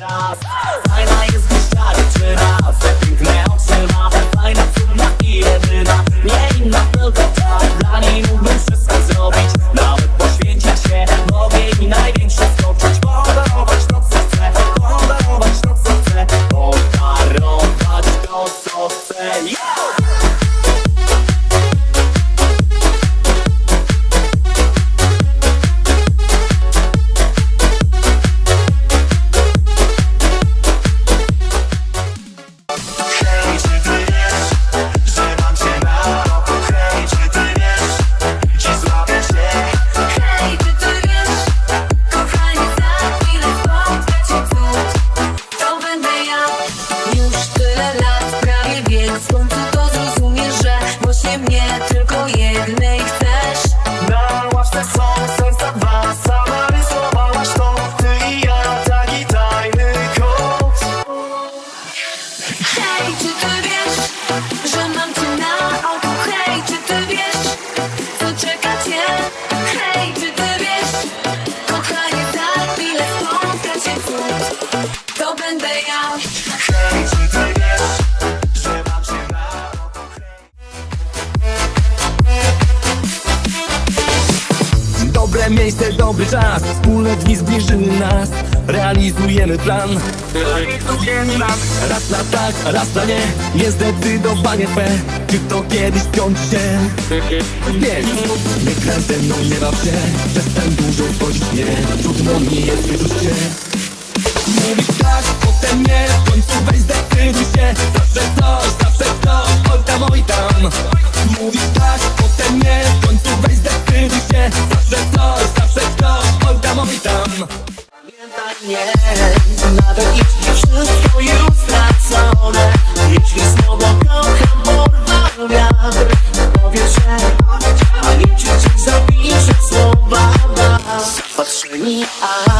pierwszy raz Fajna jest dziś tak, czy raz Te piękne oczy ma, ta Dobre miejsce, dobry czas. Wspólne dni zbliżyły nas. Realizujemy plan. Raz na tak, raz na nie. Niezdecydowanie fe Czy to kiedyś skończy się. Więc Nie kręcę mną, nie baw się. Przestań dużo wchodzić nie Trudno mi jest wyczuć się. Mówisz tak, potem nie. W końcu weź zdecyduj się. Zawsze to, zawsze coś Oj tam, oj tam. Mówisz tak, potem nie. W końcu weź zdecyduj się. Zawsze to, zawsze coś Oj tam, oj tam. Pamiętaj nie. Nawet jeśli wszystko już stracone Jeśli znowu kocham porwał wiatr Powietrze A nie czy ci słowa Patrzę mi, a